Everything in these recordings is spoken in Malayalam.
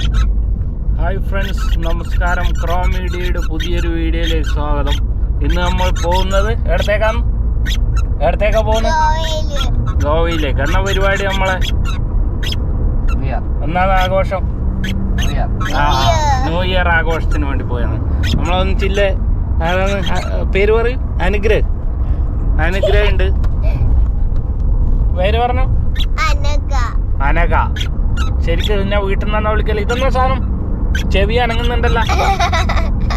ഹായ് ഫ്രണ്ട്സ് നമസ്കാരം. ക്രോ മീഡിയയുടെ പുതിയൊരു വീഡിയോയിലേക്ക് സ്വാഗതം. ഇന്ന് നമ്മൾ പോകുന്നത് എവിടത്തേക്കാണ്? എവിടത്തേക്കാ പോകുന്നത്? ഗോവയിൽ ഗോവയിലേക്ക്. എണ്ണ പരിപാടി നമ്മളെ? ഒന്നാമത് ആഘോഷം? ന്യൂ ഇയർ ആഘോഷത്തിന് വേണ്ടി പോയാണ്. നമ്മളൊന്നിച്ചില്ലേ ആരാണ് പേര് പറയും. അനുഗ്രഹ്. അനുഗ്രഹ് ഉണ്ട്. പേര് പറഞ്ഞു? അനക അനക ശരിക്കും പിന്നെ വീട്ടിൽ നിന്നാ വിളിക്കൽ. ഇതെന്നാ സാധനം? ചെവി അനങ്ങുന്നുണ്ടല്ലോ.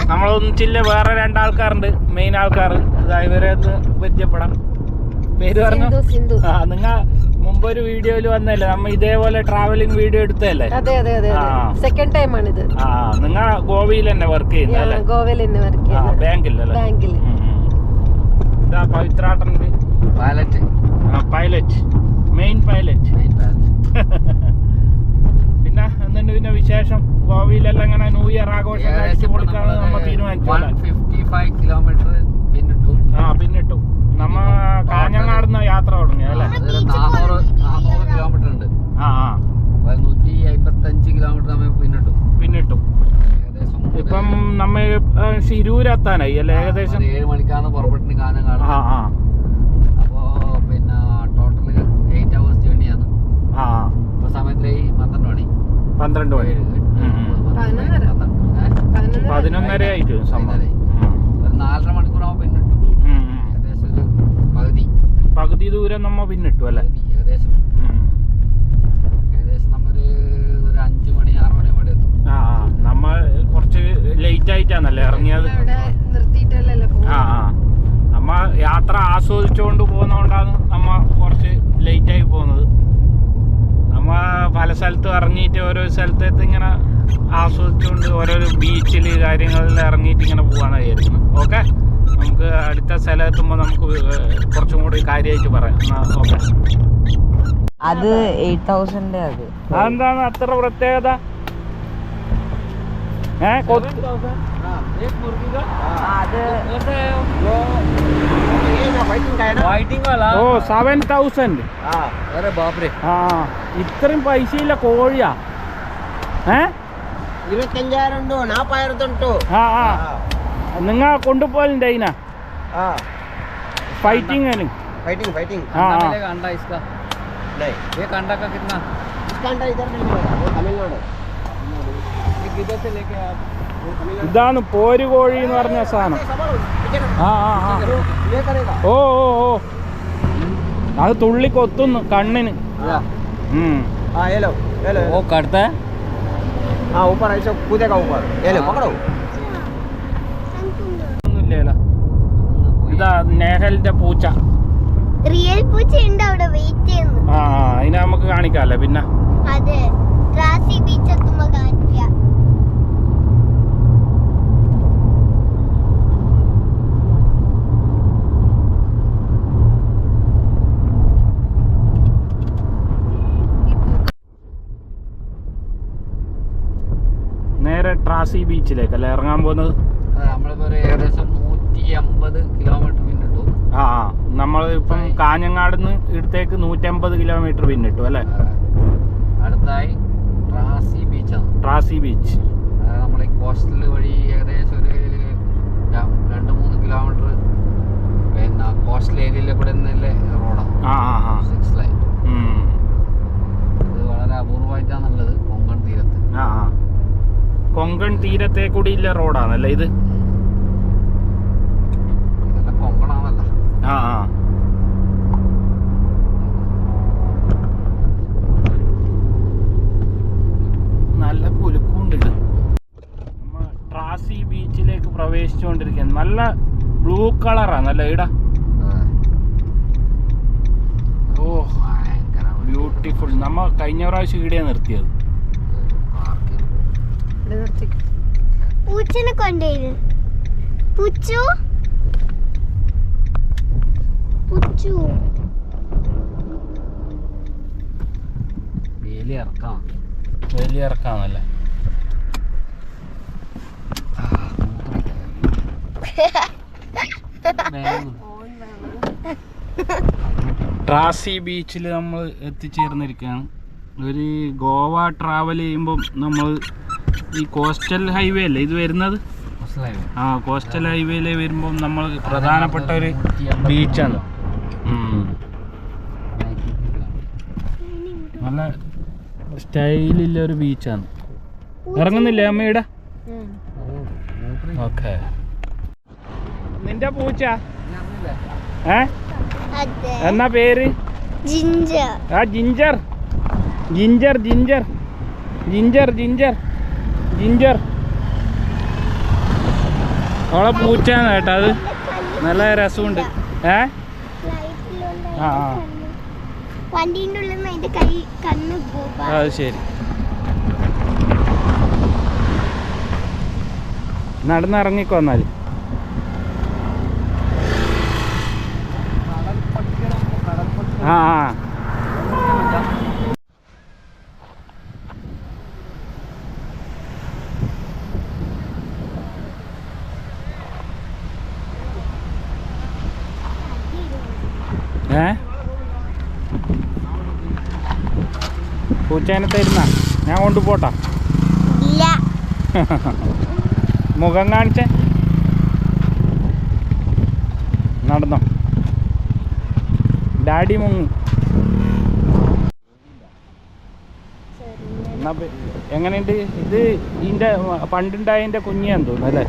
നമ്മളൊന്നിച്ചില്ല വേറെ രണ്ടാൾക്കാരുണ്ട്. മെയിൻ ആൾക്കാർ ഇതായി ഇവരെ ഒന്ന് പരിചയപ്പെടാം. പേര് പറഞ്ഞു? ആ നിങ്ങ മുമ്പ് ഒരു വീഡിയോയിൽ വന്നല്ലേ നമ്മ ഇതേപോലെ ട്രാവലിംഗ് വീഡിയോ എടുത്തല്ലേ അതെ അതെ അതെ സെക്കൻഡ് ടൈം ആണ് ഇത് ആ നിങ്ങ ഗോവയിൽ തന്നെ വർക്ക് ചെയ്യുന്ന ഞാൻ അല്ലേ ഗോവയിൽ തന്നെ വർക്ക് ആ ചെയ്യുന്നത്. ബാങ്കിലല്ലേ? ബാങ്കിൽ ഇതാ ഉം. ഇതാ പവിത്രാട്ടന്റെ പാലറ്റ് പൈലറ്റ് മെയിൻ പൈലറ്റ് പിന്നെ വിശേഷം ഗോവയിലെല്ലാം ഇങ്ങനെ ന്യൂ ഇയർ ആഘോഷം അടിച്ചു നമ്മ തീരുമാനിച്ചു കിലോമീറ്റർ പിന്നിട്ടു. ആ പിന്നിട്ടു. നമ്മ കാഞ്ഞങ്ങാടുന്ന യാത്ര തുടങ്ങി അല്ലേ? നാനൂറ് നാനൂറ് കിലോമീറ്റർ ഉണ്ട്. ആ ആ. നൂറ്റി അമ്പത്തഞ്ച് കിലോമീറ്റർ നമ്മൾ പിന്നിട്ടു. പിന്നിട്ടു. ഇപ്പം നമ്മ ശിരൂരെത്താനായി അല്ലേ? ഏകദേശം ഏഴ് മണിക്കാണ് പുറപ്പെട്ടിന് കാഞ്ഞങ്ങാട്. ആ ആ. അപ്പോ പിന്നെ ടോട്ടൽ എയ്റ്റ് അവേഴ്സ് ജേണിയാണ് ആ സമയത്തിലേ ഇപ്പൊ സമയത്തിലായി പന്ത്രണ്ട് മണി. പന്ത്രണ്ട് മണി. പതിനൊന്നര. ആയിട്ട് നാലര മണിക്കൂറാകുമ്പോൾ പിന്നിട്ടു. ഏകദേശം ഒരു പകുതി. പകുതി ദൂരം നമ്മ പിന്നിട്ടു അല്ലേ? ഏകദേശം. ഏകദേശം നമ്മൊരു ഒരു അഞ്ച് മണി ആറ് മണി അവിടെ എത്തും. ആ നമ്മൾ നമ്മ കുറച്ച് ലേറ്റ് ആയിട്ടാണല്ലേ ഇറങ്ങിയത്? ആ ആ. നമ്മ യാത്ര ആസ്വദിച്ചുകൊണ്ട് പോകുന്നതുകൊണ്ടാണ് നമ്മ കുറച്ച് ലേറ്റ് ആയി പോകുന്നത്. നമ്മ പല സ്ഥലത്ത് ഇറങ്ങിയിട്ട് ഓരോ സ്ഥലത്തേക്ക് ഇങ്ങനെ ആസ്വദിച്ചുകൊണ്ട് ഓരോരോ ബീച്ചിൽ കാര്യങ്ങളിൽ ഇറങ്ങിയിട്ട് ഇങ്ങനെ പോകാനാണ് വിചാരിക്കുന്നത് ഓക്കെ നമുക്ക് അടുത്ത സ്ഥലം എത്തുമ്പോൾ നമുക്ക് കുറച്ചും കൂടി കാര്യമായിട്ട് പറയാം. ഓക്കെ അത് എയ്റ്റ് തൗസൻഡ് അത്. അതെന്താണ് അത്ര പ്രത്യേകത? ഏ കൊത്ത് അത് ഫൈറ്റിംഗ് वाला ഓ സെവൻ തൗസൻഡ് अरे बाप रे ആ ഇത്രയും പൈസയില്ല കോഴിയാ ഏ ഇരുപത്തഞ്ചായിരം ഉണ്ടോ നാപ്പായിരത്തുണ്ടോ ആ ആ നിങ്ങ കൊണ്ടുപോകലുണ്ട് അതിനാ ഫൈറ്റിങ്ങിന് फाइटिंग फाइटिंग हाँ, अंडा हाँ। मिलेगा अंडा इसका नहीं एक अंडा का कितना इसका अंडा इधर नहीं मिलेगा वो तमिलनाडु एक इधर से लेके आप ഇതാണ് പോരുകോഴി എന്ന് പറഞ്ഞ സാധനം. ആ ആ ആ. ഓ ഓ ഓ. അത് തുള്ളി കൊത്തുന്നു കണ്ണിന്. ഓ കടുത്ത? ആ ഇതാ നേഹലിന്റെ പൂച്ച. റിയൽ പൂച്ച ഉണ്ട് അവിടെ വെയിറ്റ് ചെയ്യുന്നു. ആ അതിനെ നമുക്ക് കാണിക്കാല്ലേ പിന്നെ. അതെ. റാസി ബീച്ച് എത്തുമ്പോ കാണിക്കാം. ട്രാസി ബീച്ചിലേക്ക് അല്ലേ? ഇറങ്ങാൻ പോകുന്നത്? നമ്മളിപ്പോ ഒരു ഏകദേശം നൂറ്റി അമ്പത് കിലോമീറ്റർ പിന്നിട്ടു. ആ നമ്മൾ ഇപ്പം കാഞ്ഞങ്ങാടുന്ന് ഇടത്തേക്ക് നൂറ്റമ്പത് കിലോമീറ്റർ പിന്നിട്ടു അല്ലേ? അടുത്തായി ട്രാസി ബീച്ചാണ്. ട്രാസി ബീച്ച്. നമ്മളെ കോസ്റ്റൽ വഴി ഏകദേശം ഒരു രണ്ട് മൂന്ന് കിലോമീറ്റർ പിന്നെ കോസ്റ്റൽ ഏരിയയിൽ കൂടെ നിന്നല്ലേ റോഡാണ് സിക്സ് ലൈൻ. ഇത് വളരെ അപൂർവമായിട്ടാണുള്ളത് കൊങ്കൺ തീരത്ത്. ആ ആ. കൊങ്കൺ തീരത്തെ കൂടി ഇല്ല റോഡാണല്ലേ ഇത്? ആ ആ. നല്ല കുലുക്കുണ്ട് ഇത് നമ്മ ട്രാസി ബീച്ചിലേക്ക് പ്രവേശിച്ചുകൊണ്ടിരിക്കുകയാണ്. നല്ല ബ്ലൂ കളറാണ് നല്ല ഇടാ ഓ ബ്യൂട്ടിഫുൾ. നമ്മ കഴിഞ്ഞ പ്രാവശ്യം ഇടയാ നിർത്തിയത്. പൂച്ചനെ കൊണ്ടുവരും പുച്ചു? പുച്ചു. വേലി ഇറക്കാം. വലിയ ഇറക്കാന്നല്ലേ? ട്രാസി ബീച്ചിൽ നമ്മൾ എത്തിച്ചേർന്നിരിക്കുകയാണ്. ഒരു ഗോവ ട്രാവൽ ചെയ്യുമ്പം നമ്മൾ ഈ കോസ്റ്റൽ ഹൈവേ അല്ലേ ഇത് വരുന്നത്? ആ കോസ്റ്റൽ ഹൈവേയിൽ വരുമ്പോൾ നമ്മൾ പ്രധാനപ്പെട്ട ഒരു ബീച്ചാണ് നല്ല സ്റ്റൈലില്ല ഒരു ബീച്ചാണ് ഇറങ്ങുന്നില്ലേ അമ്മയുടെ ഓക്കെ. നിന്റെ പൂച്ച? ഏ? എന്നാ പേര്? ജിഞ്ചർ. ആ ginger. Ginger ginger. Ginger ginger. Ginger അവളെ പൂച്ചയാണ് കേട്ടോ അത്. നല്ല രസമുണ്ട്. ഏ? ആ അത് ശരി. നടന്നിറങ്ങിക്കോ എന്നാൽ. ആ ആ. ഏ? പൂച്ചേനെ തരുന്ന. ഞാൻ കൊണ്ടുപോട്ടാ. ഇല്ല. മുഖം കാണിച്ചേ. നടന്നോ. ഡാഡി മുങ്ങി. എങ്ങനെയുണ്ട്? ഇത് ഇതിന്റെ പണ്ടുണ്ടായതിന്റെ കുഞ്ഞിയാന്ന് തോന്നുന്നു അല്ലേ?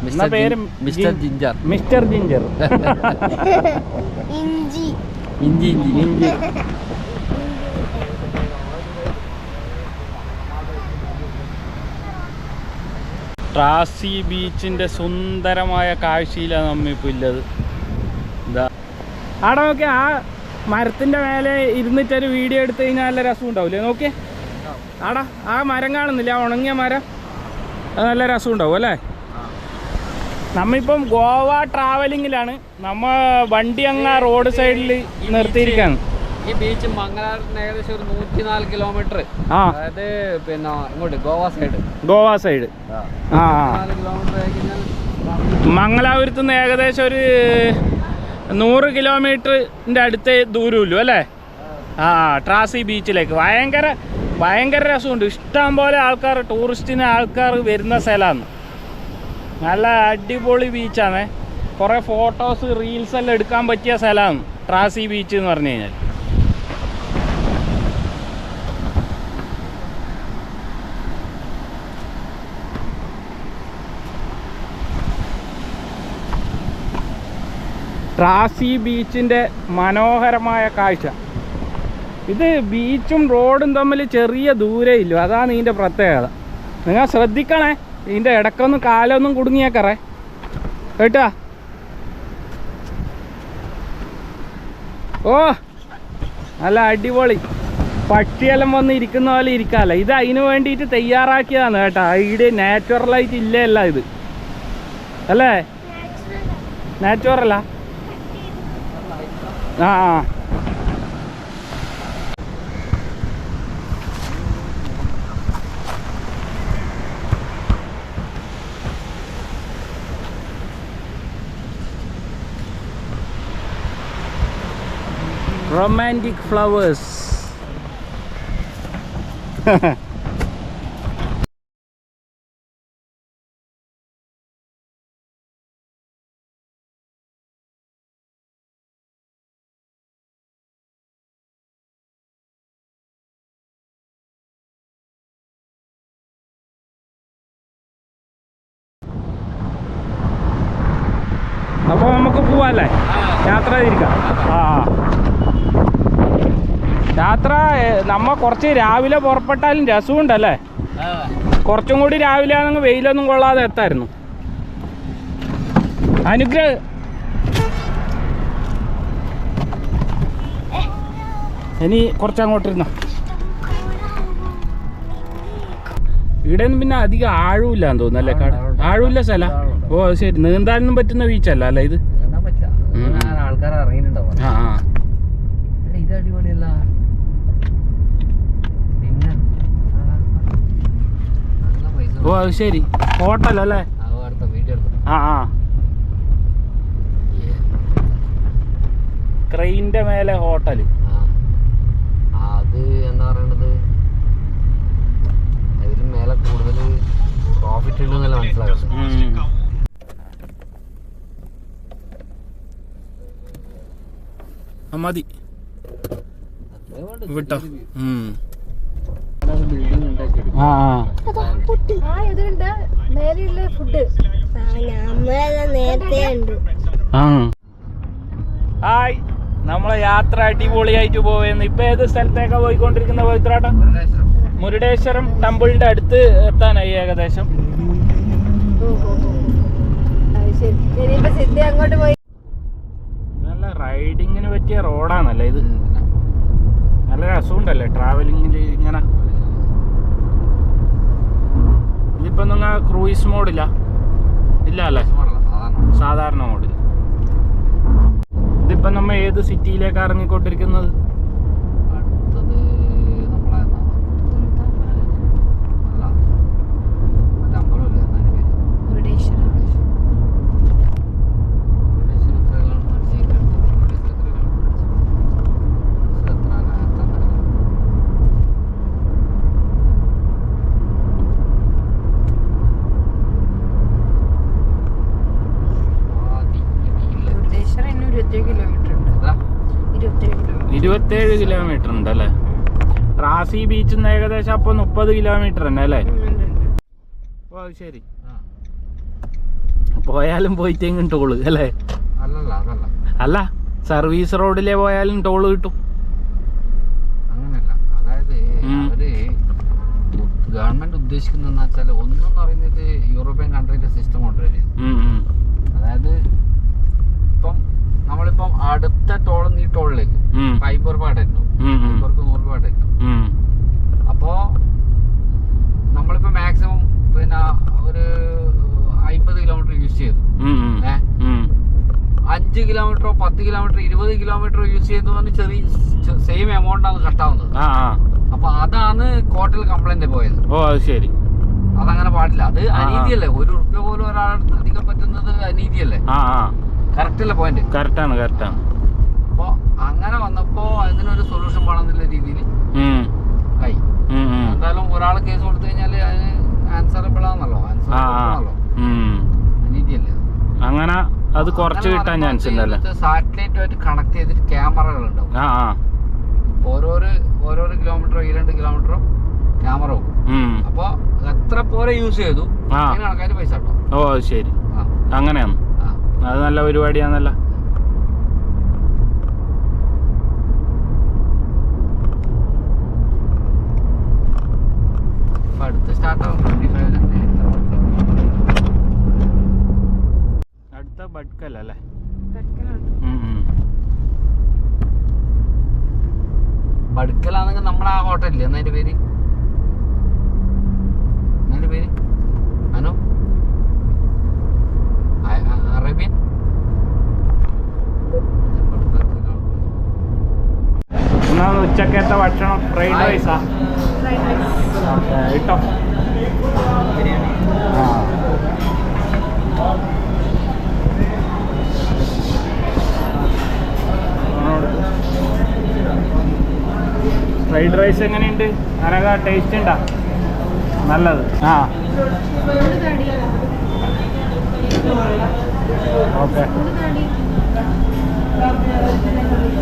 എന്നാ മിസ്റ്റർ പേര്? Mister ginger. Mister ginger. ഇഞ്ചി ഇഞ്ചി ഇഞ്ചി ഇഞ്ചി ട്രാസി ബീച്ചിന്റെ സുന്ദരമായ കാഴ്ചയിലാണ് നമ്മിപ്പോൾ ഇല്ലത്. എന്താ അവിടെ നോക്കി ആ മരത്തിന്റെ മേലെ ഇരുന്നിട്ടൊരു വീഡിയോ എടുത്തു കഴിഞ്ഞാൽ നല്ല രസം ഉണ്ടാവില്ലേ നോക്കിയേ. ആടാ ആ മരം കാണുന്നില്ല? ആ ഉണങ്ങിയ മരം. അത് നല്ല രസം ഉണ്ടാവും അല്ലേ? നമ്മിപ്പം ഗോവ ട്രാവലിങ്ങിലാണ് നമ്മ വണ്ടി അങ്ങ് റോഡ് സൈഡിൽ നിർത്തിയിരിക്കാണ്. ഈ ബീച്ച് മംഗലാപുരത്തിന് ഏകദേശം ഒരു നൂറ്റിനാല് കിലോമീറ്റർ അതായത് പിന്നെ ഇങ്ങോട്ട് ഗോവ സൈഡ് ഗോവ സൈഡ് മംഗലാപുരത്ത് നിന്ന് ഏകദേശം ഒരു നൂറ് കിലോമീറ്ററിന്റെ അടുത്ത് ദൂരമില്ലു അല്ലേ? ആ. ട്രാസി ബീച്ചിലേക്ക് ഭയങ്കര ഭയങ്കര രസമുണ്ട്. ഇഷ്ടം പോലെ ആൾക്കാർ ടൂറിസ്റ്റിന് ആൾക്കാർ വരുന്ന സ്ഥലമാണ്. നല്ല അടിപൊളി ബീച്ചാണ്. കുറേ ഫോട്ടോസ് റീൽസ് എല്ലാം എടുക്കാൻ പറ്റിയ സ്ഥലമാണ് ട്രാസി ബീച്ച് എന്ന് പറഞ്ഞു കഴിഞ്ഞാൽ. ട്രാസി ബീച്ചിന്റെ മനോഹരമായ കാഴ്ച. ഇത് ബീച്ചും റോഡും തമ്മിൽ ചെറിയ ദൂരേ ഇല്ല. അതാണ് ഇതിന്റെ പ്രത്യേകത. നിങ്ങൾ ശ്രദ്ധിക്കണേ. ഇതിന്റെ ഇടക്കൊന്നും കാലൊന്നും കുടുങ്ങിയേക്കറേ. കേട്ടാ? ഓ നല്ല അടിപൊളി. പക്ഷിയെല്ലാം വന്ന് ഇരിക്കുന്ന പോലെ ഇരിക്കാല്ല? ഇത് അതിന് വേണ്ടിയിട്ട് തയ്യാറാക്കിയതാണ് കേട്ടോ. ഇവിടെ നാച്ചുറലായിട്ട് ഇല്ലല്ല ഇത്. അല്ലേ? നാച്ചുറലാ? ആ ആ. romantic flowers. കുറച്ച് രാവിലെ പുറപ്പെട്ടാലും രസമുണ്ടല്ലേ? കുറച്ചും കൂടി രാവിലെ ആണെങ്കിൽ വെയിലൊന്നും കൊള്ളാതെ എത്തായിരുന്നു. അനുഗ്രഹ ഇനി കുറച്ചങ്ങോട്ടിരുന്ന ഇവിടെ നിന്ന് പിന്നെ അധികം ആഴമില്ലാന്ന് തോന്നുന്നു തോന്നുന്നല്ലേ ആഴവില്ല ആഴമില്ല സ്ഥല? ഓ ശരി. നീന്താനൊന്നും പറ്റുന്ന ബീച്ചല്ല അല്ലേ ഇത്? ആ ആ. ഓ അത് ശരി. ഹോട്ടൽ അല്ലേ? ആ ആ. ക്രെയിന്റെ മേലെ ഹോട്ടൽ അത് എന്താ പറയണത്? അതിലും മേലെ കൂടുതൽ പ്രോഫിറ്റ് ഉണ്ടെന്നല്ല മനസ്സിലാക്കുന്നത് മതി. വിട്ടോ. ആ ആ. ഹായ്. നമ്മളെ യാത്ര അടിപൊളിയായിട്ട് പോവേന്ന്. ഇപ്പൊ ഏത് സ്ഥലത്തേക്കാ പോയിക്കൊണ്ടിരിക്കുന്ന പവിത്രാട്ടം? മുരുടേശ്വരം ടെമ്പിളിന്റെ അടുത്ത് എത്താനായി ഏകദേശം. നല്ല റൈഡിങ്ങിന് പറ്റിയ റോഡാണല്ലേ ഇത്. നല്ല രസമുണ്ടല്ലേ ട്രാവലിങ്ങിൽ ഇങ്ങനെ? ഇതിപ്പോ നിങ്ങൾ ക്രൂയിസ് മോഡില്ല ഇല്ല. അല്ലേ? സാധാരണ. മോഡിൽ ഇതിപ്പോ നമ്മ ഏത് സിറ്റിയിലേക്ക് ഇറങ്ങിക്കൊണ്ടിരിക്കുന്നത് അടുത്തത് നമ്മളെ എന്നാ? അല്ല മറ്റേ അമ്പലമില്ലേ എന്നാ അതിന്റെ പേര്? മുരുടേശ്വരം മുരുടേശ്വരം എത്ര kilometer അടിച്ച് ഇതിന്റെ അടുത്ത്? മുരുടേശ്വരം എത്ര kilometer അടിച്ച്? മുരുടേശ്വരം എത്ര ആണ്? എത്ര ആണ്? ആദി, ഇടിയില്ല. മുരുടേശ്വരം ഇന്ന് ഇരുപത്തേഴ് കിലോമീറ്റർ ഉണ്ട് എത്ര? ഇരുപത്തേഴ് കിലോമീറ്റർ ഇരുപത്തേഴ് കിലോമീറ്റർ ഉണ്ട് അല്ലേ റാസി ബീച്ചിൽ നിന്ന് ഏകദേശം അപ്പൊ മുപ്പത് കിലോമീറ്റർ തന്നെ അല്ലേ? ഓ അത് ശരി. പോയാലും പോയിട്ടെങ്കിലും ടോൾ അല്ലേ? അല്ല സർവീസ് റോഡിലെ പോയാലും ടോൾ കിട്ടും. ഗവൺമെന്റ് ഉദ്ദേശിക്കുന്ന വെച്ചാൽ ഒന്നെന്ന് പറയുന്നത് യൂറോപ്യൻ കൺട്രീന്റെ സിസ്റ്റം കൊണ്ടുവരും. അതായത് ഇപ്പം നമ്മളിപ്പം അടുത്ത ടോൾ നീ ടോളിലേക്ക് ഉം, ഉം. രൂപ നൂറ് ഉം. അപ്പോ നമ്മളിപ്പോ മാക്സിമം പിന്നെ ഒരു അമ്പത് കിലോമീറ്റർ യൂസ് ചെയ്തു. ഉം, ഉം. ഏ? അഞ്ച് കിലോമീറ്ററോ പത്ത് കിലോമീറ്റർ ഇരുപത് കിലോമീറ്ററോ യൂസ് ചെയ്തു പറഞ്ഞ് ചെറിയ സെയിം എമൗണ്ട് ആണ് കട്ടാവുന്നത്. അപ്പൊ അതാണ് കോർട്ടിൽ കംപ്ലൈന്റ് പോയത്. ഓ അത് ശരി. അതങ്ങനെ പാടില്ല. അത്. അനീതിയല്ലേ? ഒരു റുപ്യ പോലും ഒരാളടുത്ത് അധികം പറ്റുന്നത് അനീതിയല്ലേ? കറക്റ്റ് പോയിന്റ് കറക്റ്റാണ് കറക്റ്റാണ്. അപ്പൊ അങ്ങനെ വന്നപ്പോ അതിനൊരു സൊല്യൂഷൻ വേണമെന്നുള്ള രീതിയിൽ. ആയി. എന്തായാലും ഒരാൾ കേസ് കൊടുത്തു കഴിഞ്ഞാൽ അതിന് ആൻസറബിൾ ആണല്ലോ അനീതിയല്ലേ അങ്ങനെ അത് കുറച്ച് കിട്ടാൻ ചാൻസ് ഉണ്ടല്ലേ? സാറ്റലൈറ്റുമായിട്ട് കണക്ട് ചെയ്തിട്ട് ക്യാമറകൾ ഉണ്ടാവും. ആ ആ. ഓരോരോ ഓരോരോ കിലോമീറ്ററോ ഈ രണ്ട് കിലോമീറ്ററോ ക്യാമറ വെക്കും. അപ്പൊ എത്ര പോരെ യൂസ് ചെയ്തു? പൈസ ഓ ശരി. അങ്ങനെയാണ്. അത് നല്ല പരിപാടിയാണല്ല അപ്പൊ അടുത്ത് സ്റ്റാർട്ട് ആവും. ട്വന്റി ഫൈവ് അടുത്ത ബഡ്കലല്ലേ ബടുക്കലാണെങ്കിൽ നമ്മുടെ ആ ഹോട്ടലില്ലേ എന്നതിന്റെ പേര് എന്നാ അതിന്റെ പേര് അനു ആ- ആ- അറേബ്യൻ എന്നാ ഉച്ചക്കത്തെ ഭക്ഷണം ഫ്രൈഡ്. റൈസാ കേട്ടോ ആ. ഫ്രൈഡ് റൈസ് എങ്ങനെയുണ്ട്? അനക ടേസ്റ്റ് ഉണ്ടാ? നല്ലത്. ആ. ഓക്കെ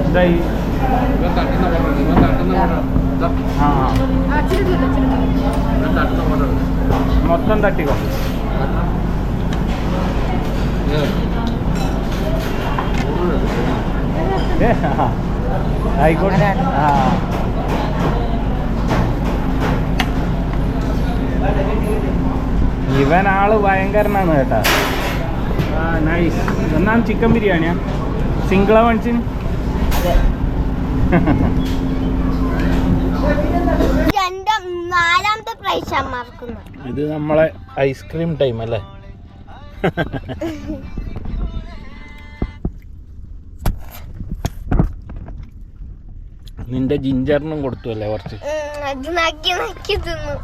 ഇതായി ഇവൻ തട്ടുന്ന ഫോട്ടോ എടുക്ക്. ഇവൻ തട്ടുന്ന ഫോട്ടോ ആ. ഇവൻ തട്ടുന്ന മൊത്തം തട്ടിക്കോ. ആയിക്കോട്ടെ ആ. ഇവൻ ആൾ ഭയങ്കരനാണ് കേട്ടാ. നൈസ് എന്നാണ് ചിക്കൻ ബിരിയാണിയാ? സിംഗിളാ രണ്ടാം നാലാമത്തെ പ്രൈസ് ഇത് നമ്മളെ ഐസ്ക്രീം ടൈം അല്ലേ? നിന്റെ ജിഞ്ചറിനും കൊടുത്തു അല്ലേ കുറച്ച്? അത് നക്കി നക്കി തിന്നു.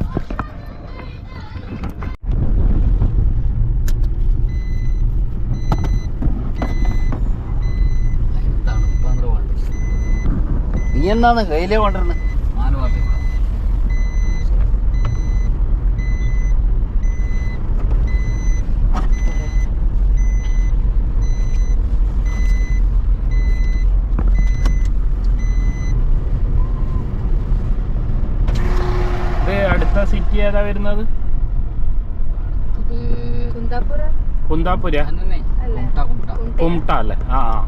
നീ എന്നാണ് കയ്യിലേ കൊണ്ടിരുന്നത് അടുത്ത സിറ്റി ഏതാ വരുന്നത്? കുന്താപുര? കുന്താപുര. കുംട്ട അല്ലേ? ആ.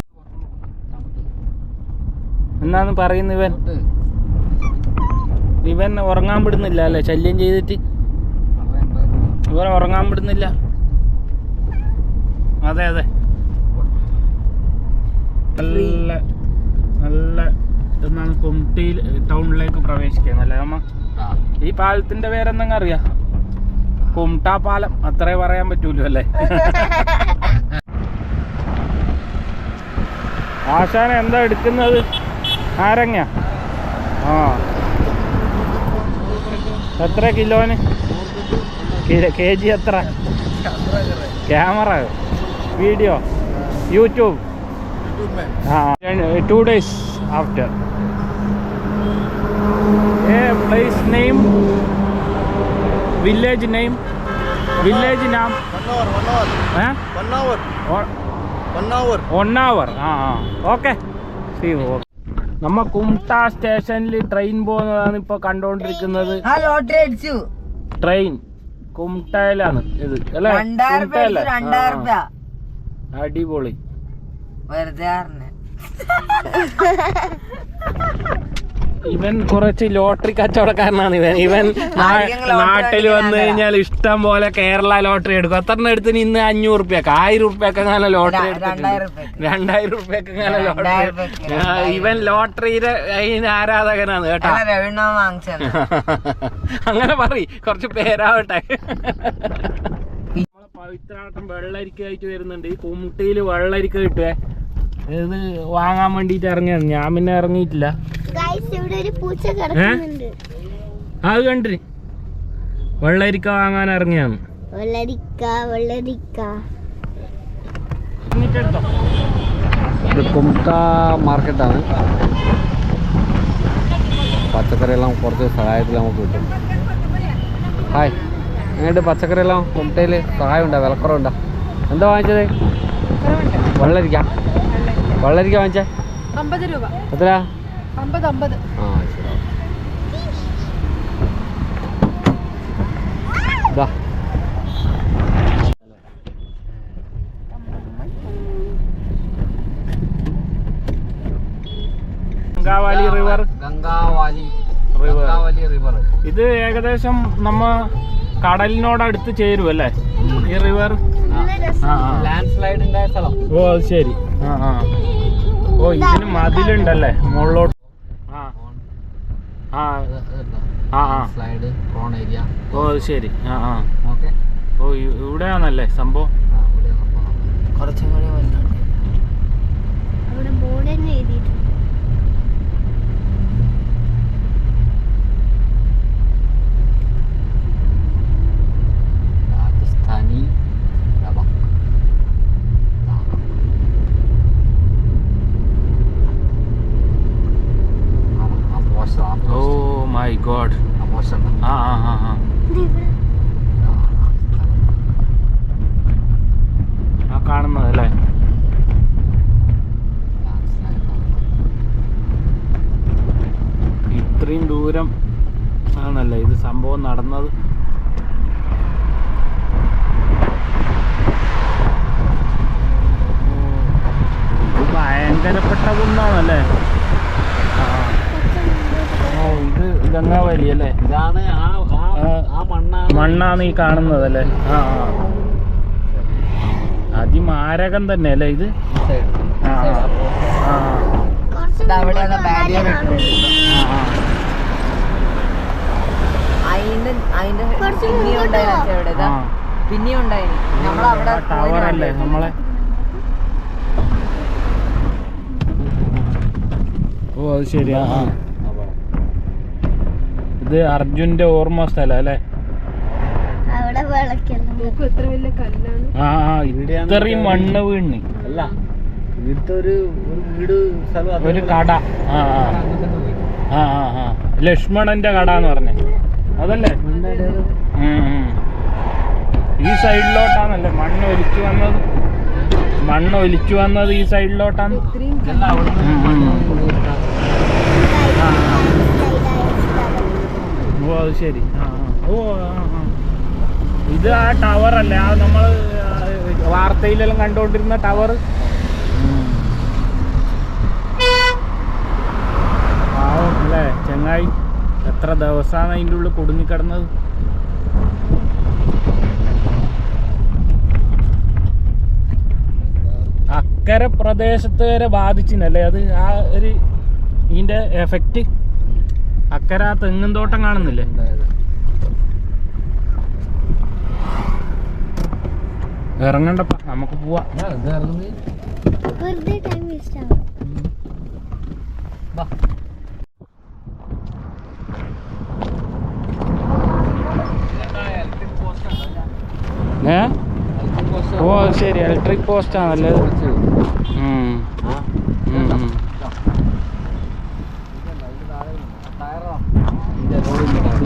എന്നാന്ന് പറയുന്ന ഇവൻ. ഇവൻ ഉറങ്ങാൻ വിടുന്നില്ല അല്ലേ? ശല്യം ചെയ്തിട്ട്. ഇവൻ ഉറങ്ങാൻ വിടുന്നില്ല. അതെ അതെ. നല്ല നല്ല എന്നാണ് കുംട്ടി ടൗണിലേക്ക് പ്രവേശിക്കുന്നത് അല്ലേ? അമ്മ. ഈ പാലത്തിന്റെ പേരെന്തെങ്കിലും അറിയാ? കുംട്ട പാലം അത്രേ പറയാൻ പറ്റൂലോ അല്ലേ? ആശാന എന്താ എടുക്കുന്നത്? നാരങ്ങ ആ. എത്ര കിലോന്? കെ ജി എത്ര? Camera video YouTube. ആ two days after a place name village name village name one hour ആ ആ. ഓക്കെ. C okay. നമ്മ കുംട്ട സ്റ്റേഷനിൽ ട്രെയിൻ പോകുന്നതാണ് ഇപ്പൊ കണ്ടോണ്ടിരിക്കുന്നത് ആ ലോട്ടറി അടിച്ചു ട്രെയിൻ കുംട്ടയിലാണ് ഇത് അല്ലേ രണ്ടായിരം രൂപ കുംട്ടയല്ലേ? അടിച്ചു രണ്ടായിരം രൂപ ആ, ആ. അടിപൊളി വെറുതെ. ഇവൻ കുറച്ച് ലോട്ടറി കച്ചവടക്കാരനാണ് ഇവൻ. ഇവൻ നാട്ടിൽ വന്നു കഴിഞ്ഞാൽ ഇഷ്ടം പോലെ കേരള ലോട്ടറി എടുക്കും. എത്ര എടുത്തിന് ഇന്ന് അഞ്ഞൂറ് റുപ്യക്ക് ആയിരം റുപ്യക്ക് അങ്ങനെ ലോട്ടറി രണ്ടായിരം റുപ്യക്ക്. അങ്ങനെ ലോട്ടറി ഇവൻ ലോട്ടറിയുടെ അതിന് ആരാധകനാണ് കേട്ടോ. അങ്ങനെ പറ കുറച്ച് പേരാവട്ടെ. പവിത്രാട്ടം വെള്ളരിക്കായിട്ട് വരുന്നുണ്ട്. ഈ കുമ്മിട്ടിയിൽ വെള്ളരിക്ക കിട്ടുവേ. ഇത് വാങ്ങാൻ വേണ്ടിട്ട് ഇറങ്ങിയാണ് ഞാൻ പിന്നെ ഇറങ്ങിയിട്ടില്ല. ഗൈസ് ഇവിടെ ഒരു പൂച്ച കിടക്കുന്നുണ്ട്. അത് കണ്ടിന്. വെള്ളരിക്ക വാങ്ങാൻ ഇറങ്ങിയാണ് വെള്ളരിക്ക വെള്ളരിക്ക. ഇത് കുംട്ട മാർക്കറ്റാണ്. പച്ചക്കറിയെല്ലാം കുറച്ച് സഹായത്തിൽ നമുക്ക് കിട്ടും. ഹായ് എങ്ങനെയുണ്ട് പച്ചക്കറിയെല്ലാം കുംട്ടയിൽ സഹായം ഉണ്ടോ വിലക്കുറവുണ്ടോ? എന്താ വാങ്ങിച്ചത്? വെള്ളരിക്ക. വെള്ളരിക്ക വാങ്ങിച്ചേ? അമ്പത് രൂപ. എത്ര അമ്പത് അമ്പത്. ആ ശരി. ഇതാ. Gangavali river. Gangavali. River. Gangavali river. ഇത് ഏകദേശം നമ്മ കടലിനോടടുത്ത് ചേരും അല്ലേ ഈ റിവർ. ലാൻഡ് സ്ലൈഡ് ഉണ്ടായ സ്ഥലം. ഓ അത് ശരി. ഓ ഇതിന് മതിലുണ്ടല്ലേ? മുകളിലോട്ട്. ആ. ആ ആ ആ. സ്ലൈഡ് പ്രോൺ ഏരിയ ഓ ശരി. ആ ആ. ഓക്കെ. ഓ ഇവിടെയാണല്ലേ സംഭവം? കുറച്ചും കൂടി അവിടെ ബോർഡ് തന്നെ എഴുതിയിട്ടുണ്ട് രാജസ്ഥാനി രവ ഓ മൈ ഗോഡ് ആ ആ ആ ആ ആ കാണുന്നത് അല്ലേ ഇത്രയും ദൂരം ആണല്ലേ ഇത് സംഭവം നടന്നത് ഓ, ഇത് ഭയങ്കരപ്പെട്ട കുന്നാണല്ലേ ആ ഓ ഇത് ഗംഗാവലി അല്ലേ? ഇതാണ് മണ്ണാണ് ഈ കാണുന്നത് അല്ലേ? ആ അതിമാരകം തന്നെ അല്ലേ ഇത്. ആ പിന്നെയും നമ്മളവിടെ ടവർ അല്ലേ നമ്മളെ? ഓ അത് ശരി ആ ആ. ഇത് അർജുന്റെ ഓർമ്മ സ്ഥലം അല്ലേ? അവിടെ വിളക്കെല്ലാം. നോക്കൂ എത്ര വലിയ കല്ലാണ്? ആ ഇത്രയും മണ്ണ് വീണ്. അല്ല ഇവിടുത്തെ ഒരു വീട് ഒരു കട. ആ ആ. ആ ലക്ഷ്മണന്റെ കട എന്ന് പറഞ്ഞേ. അതല്ലേ. ഈ സൈഡിലോട്ടാണല്ലേ മണ്ണ് ഒലിച്ചു വന്നത്? മണ്ണ് ഒലിച്ചു വന്നത് ഈ സൈഡിലോട്ടാണ്. ആ, ആ. ഇതായി, ഇതായി, ഇതായി. ഓ അത് ശരി. ആ ഓ ആ. ഇത് ആ ടവർ അല്ലേ? ആ നമ്മൾ വാർത്തയിലെല്ലാം കണ്ടുകൊണ്ടിരുന്ന ടവർ പാവം അല്ലേ? ചെങ്ങായി എത്ര ദിവസമാണ് അതിന്റെ ഉള്ളിൽ കുടുങ്ങിക്കിടന്നത്? അക്കരെ പ്രദേശത്ത് വരെ ബാധിച്ചിനല്ലേ? അത് ആ ഒരു ഇതിന്റെ എഫക്റ്റ് അക്കരെ തെങ്ങും തോട്ടം കാണുന്നില്ലേ? ഇറങ്ങണ്ടപ്പ നമുക്ക് പോവാം. വെറുതെ ടൈം വേസ്റ്റ് ആവും. ഏ? ഓ ശരി ഇലക്ട്രിക് പോസ്റ്റ് ആണല്ലേ.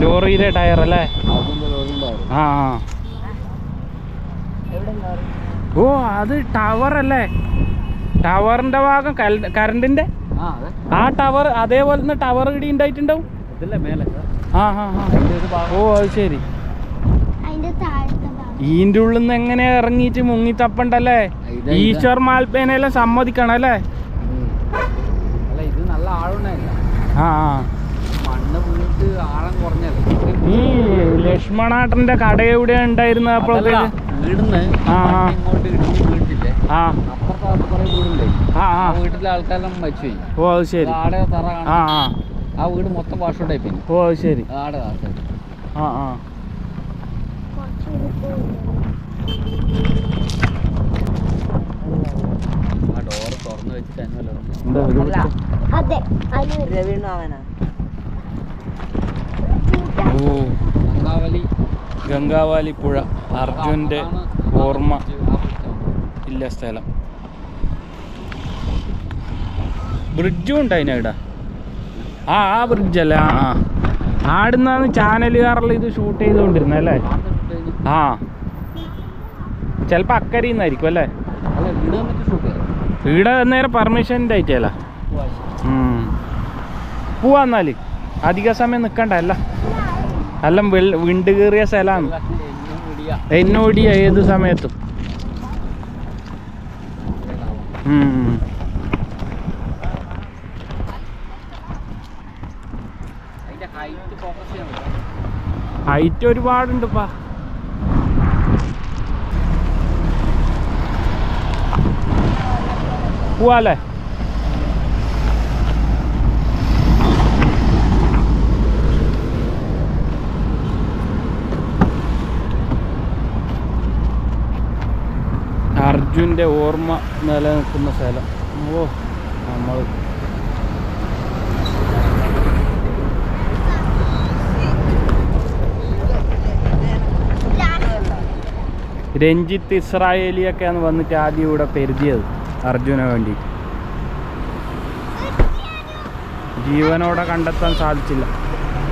ലോറിയിലെ ടയർ അല്ലേ? ആ. ഓ അത് ടവർ അല്ലേ? ടവറിന്റെ ഭാഗം കരണ്ടിന്റെ ആ ടവർ അതേപോലെ തന്നെ ടവർ ഇടി ഉണ്ടായിട്ടുണ്ടാവും? ആ ആ ആ. ഓ അത് ശരി. ഈന്റെ ഉള്ളിൽ നിന്ന് എങ്ങനെ ഇറങ്ങിയിട്ട് മുങ്ങി തപ്പണ്ടല്ലേ. ഈശ്വർ മാൽപ്പേനെല്ലാം സമ്മതിക്കണം അല്ലേ? ആ ആ. ആഴം ഈ ലക്ഷ്മണാട്ടന്റെ കട എവിടെ ഉണ്ടായിരുന്ന അപ്പോഴത്തേക്ക് വീടുന്ന്. ഇങ്ങോട്ട് ആ. അപ്പുറത്ത് കുറെ വീടുണ്ടേ. ആ ആ. വീട്ടിലെ ആൾക്കാരെല്ലാം മരിച്ചുപോയി ഓ അത് ശരി. ആടെ തറ ആ ആ. ആ വീട് മൊത്തം വാഷ് പിന്നെ ഓ അത് ശരി. ആടെ ആ ആ. ആ ഡോറ് തുറന്നു വെച്ചിട്ട് തന്നെ എന്താ ഒരു അല്ല അതെ. അതിന് രവീണു അവനാ. ഓ ഗംഗാവലി. പുഴ. അർജുന്റെ ഓർമ്മ ഇല്ല സ്ഥലം. ബ്രിഡ്ജും ഉണ്ടായിന ഇവിടെ ആ ആ ബ്രിഡ്ജ് അല്ലേ? ആ ആ. ആടുന്നാന്ന് ചാനലുകാരെല്ലാം ഇത് ഷൂട്ട് ചെയ്തുകൊണ്ടിരുന്നത് അല്ലേ? ആ. ചിലപ്പോൾ അക്കരയിൽ നിന്നായിരിക്കും അല്ലേ ഇവിടെ നേരെ പെർമിഷൻ ആയിട്ടല്ല? പോവാ എന്നാൽ. അധിക സമയം നിൽക്കണ്ട അല്ല. അല്ല വിണ്ട് കയറിയ സ്ഥലമാണ് എന്നോടിയ ഏത് സമയത്തും. ഹൈറ്റ് ഒരുപാടുണ്ടപ്പാ പോവാല്ലേ? അർജുന്റെ ഓർമ്മ നിലനിൽക്കുന്ന സ്ഥലം. ഓ നമ്മൾ രഞ്ജിത്ത് ഇസ്രായേലിയൊക്കെയാണ് വന്നിട്ട് ആദ്യം ഇവിടെ പെരുതിയത് അർജുന വേണ്ടി. ജീവനോടെ കണ്ടെത്താൻ സാധിച്ചില്ല.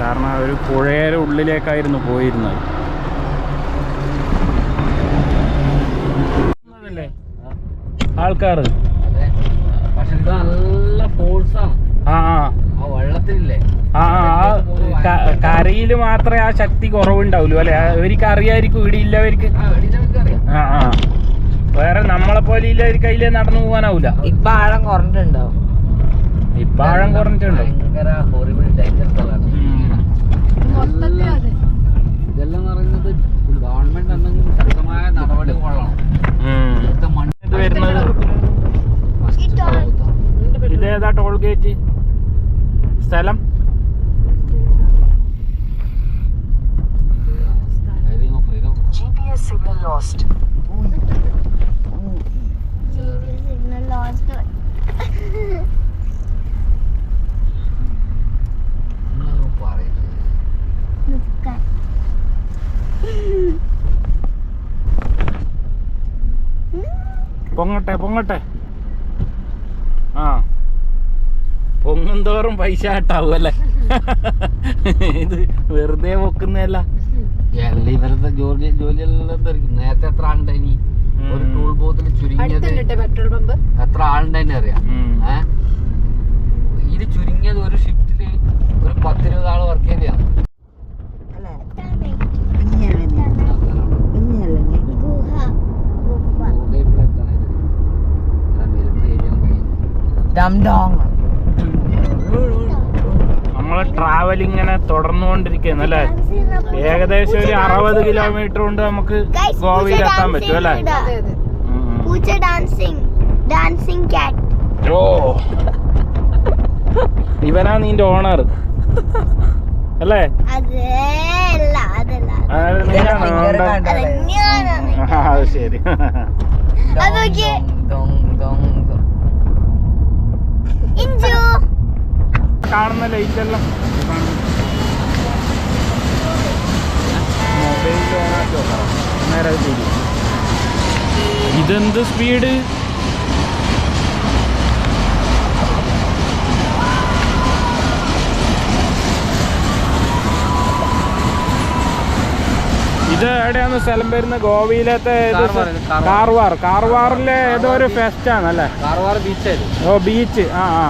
കാരണം ഒരു പുഴയുടെ ഉള്ളിലേക്കായിരുന്നു പോയിരുന്നത്. ആൾക്കാർ. പക്ഷെ ഇത് നല്ല ഫോഴ്സാണ്. ആ ആ. ആ വെള്ളത്തിലില്ലേ ആ ആ കരയിൽ മാത്രമേ ആ ശക്തി കുറവുണ്ടാവുള്ളൂ അല്ലെ? അവർക്ക് അറിയായിരിക്കും ഇവിടെ ഇല്ലവർക്ക്. ആ ആ ആ. വേറെ നമ്മളെ പോലെ ഇല്ല ഇല്ലവർക്ക് അതിലേ നടന്നു പോകാനാവൂല. ഇപ്പൊ ആഴം കുറഞ്ഞിട്ടുണ്ടോ? ഇപ്പൊ ആഴം കുറഞ്ഞിട്ടുണ്ടോ? ഭയങ്കര ഹോറിബിൾ ഡേഞ്ചർ സ്ഥലമാണ് മൊത്തത്തിൽ അതെ ഇതെല്ലാം എന്ന് പറയുന്നത് ഗവൺമെന്റ് എന്തെങ്കിലും ശക്തമായ നടപടി കൊള്ളണം ഇത് മണ്ണ് ഇത് വരുന്നത് first ഭാഗത്താണ്. ഇതേതാ ടോൾ ഗേറ്റ് സ്ഥലം നോക്ക്, ഇതിൽ വെറും പൈസ ആട്ടാവും അല്ലെ ഇത് വെറുതെ വെക്കുന്നതല്ല. ഇവരുടെ ജോലി ജോലിയെല്ലാം തെറിക്കും നേരത്തെ എത്ര ആളുണ്ടായി ഒരു ടൂൾ ബോത്തിൽ ചുരുങ്ങിയത് എത്ര ആളുണ്ടായി അറിയാം. ഇത് ചുരുങ്ങിയത് ഒരു ഷിഫ്റ്റിൽ ഒരു പത്തിരുപത് ആൾ വർക്ക് ചെയ്തെയാണ് ഡം ഡാ തുടർന്നുകൊണ്ടിരിക്കുകയാണ് അല്ലേ? ഏകദേശം ഒരു അറുപത് കിലോമീറ്റർ കൊണ്ട് നമുക്ക് ഗോവയിൽ എത്താൻ പറ്റും അല്ലേ? dancing അതെ അതെ. ഉം, ഉം. പൂച്ച ഡാൻസിങ് ഡാൻസിങ് കാറ്റ് ഓ. ഇവനാ നിന്റെ ഓണർ അല്ലേ? അത് ശരി. കാണുന്ന ലൈറ്റ് എല്ലാം. ഇതെന്ത് സ്പീഡ്? ഇത് എവിടെയാണ് സ്ഥലം വരുന്ന ഗോവയിലത്തെ കാർവാർ, കാർവാറിലെ ഏതോ ഒരു ഫെസ്റ്റ് ആണ് അല്ലെ ഓ ബീച്ച്. ആ ആ.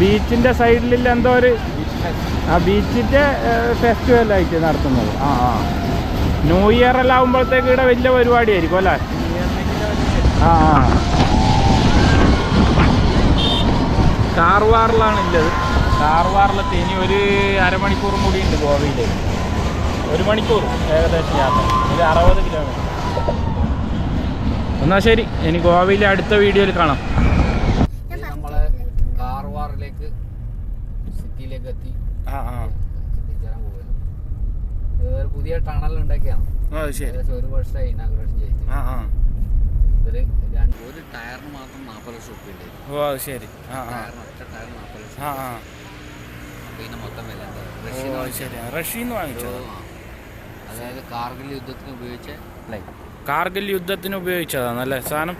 ബീച്ചിന്റെ സൈഡിൽ എന്തോ ഒരു ആ ബീച്ചിന്റെ ഫെസ്റ്റിവൽ ആയിട്ട് നടത്തുന്നത്. ആ ആ. ന്യൂ ഇയർ എല്ലാം ആകുമ്പോഴത്തേക്ക് ഇവിടെ വലിയ പരിപാടിയായിരിക്കും അല്ലേ? ആ കാർവാറിലാണ് ഉള്ളത് കാർവാറിലെത്തി ഇനി ഒരു അരമണിക്കൂറും കൂടി ഉണ്ട് ഗോവയിലേക്ക് ഒരു മണിക്കൂർ ഏകദേശം യാത്ര. ഒരു അറുപത് കിലോമീറ്റർ എന്നാൽ ശരി ഇനി ഗോവയിലെ അടുത്ത വീഡിയോയിൽ കാണാം. ഇനി നമ്മൾ കാർവാറിലേക്ക് സിറ്റിയിലേക്ക് എത്തി. ആ ആ. എത്തിച്ചേരാൻ പുതിയ ടണൽ ഉണ്ടാക്കിയാണ് ആ ശരി. ഏകദേശം ഒരു വർഷമായി ഇനാഗ്രേഷൻ ഒരു ടയറിന് മാത്രം നാൽപ്പത് ലക്ഷം ഓ ശരി. ടയറിന് ഒറ്റ നാൽപ്പത് ലക്ഷം മൊത്തം വില റഷ്യന്ന്. അതായത് കാർഗിൽ യുദ്ധത്തിന് ഉപയോഗിച്ച കാർഗിൽ യുദ്ധത്തിന് ഉപയോഗിച്ചതാണല്ലേ സാധനം.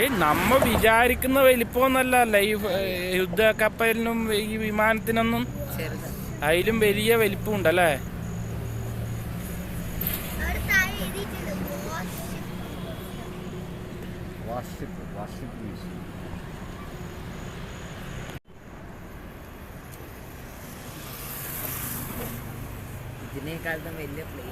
ഏ നമ്മ വിചാരിക്കുന്ന വലിപ്പമൊന്നല്ല. ലൈഫ് യുദ്ധ കപ്പലിനും ഈ വിമാനത്തിനൊന്നും അതിലും വലിയ വലിപ്പം ഇതിനേക്കാളും വലിയ പ്ലെയിൻ